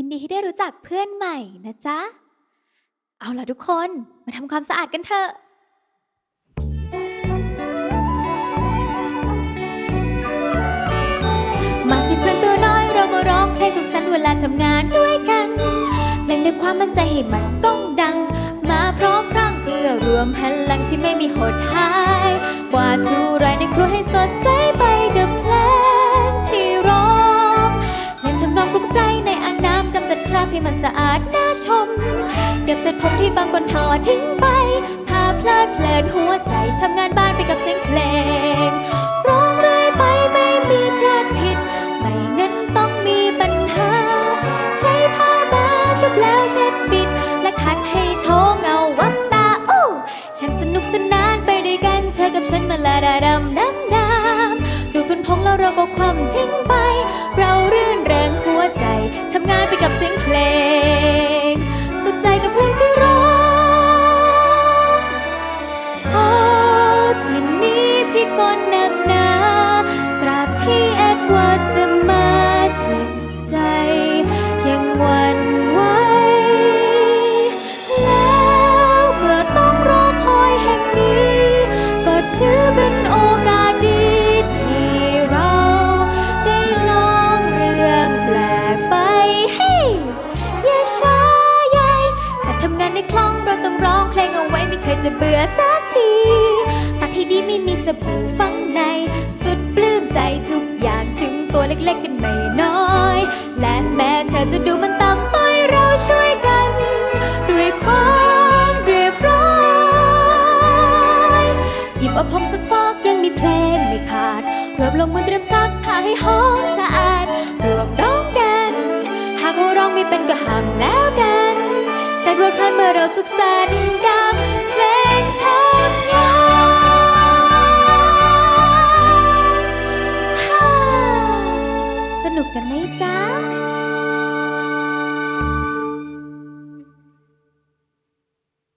ยินดีที่ได้รู้จักเพื่อนใหม่นะจ๊ะ เอาล่ะทุกคน มาทำความสะอาดกันเถอะ มาสิเพื่อนตัวน้อย เรามาร้องเพลงสุขสันต์เวลาทำงานด้วยกันเล่นด้วยความมั่นใจให้มันต้องดัง มาพร้อมพรังเพื่อรวมพลังที่ไม่มีหดหายำจัดคราบให้มันสะอาดน่าชม เก็บเศษผมที่บางก้นทอทิ้งไป พาเพลิดเพลินหัวใจทำงานบ้านไปกับเสียงเพลง ร้องเรื่อยไปไม่มีพลาดผิด ไม่งั้นต้องมีปัญหา ใช้ผ้ามาชุบแล้วเช็ดบิด และขัดให้โถเงาวับตาอู้ฉันสนุกสนานไปด้วยกันเธอกับฉันมาลาดาดำน้ำน้ำดูฝุ่นพงแล้วเราก็ความทิ้งไป เสียงเพลง สุขใจกับเพลงที่ร้องโอ้ที่นี้พี่ก็หนักหนา ตราบที่แอดว่าจะ เอาไว้ไม่เคยจะเบื่อสักทีตัดให้ดีไม่มีสบู่ฝังใน สุดปลื้มใจทุกอย่างถึงตัวเล็กๆกันไม่น้อย และแม้เธอจะดูมันต่ำต้อยเราช่วยกัน ด้วยความเรียบร้อยหยิบเอาผมสักฟอกยังมีเพลงไม่ขาด รวบลงมือเตรียมซักผ้าให้หอมสะอาด รวมร้องกัน หากว่าร้องไม่เป็นก็ห้ามแล้วกันแสนรวดพลันเมื่อเราสุขสันต์กับ กันไหมจ๊ะ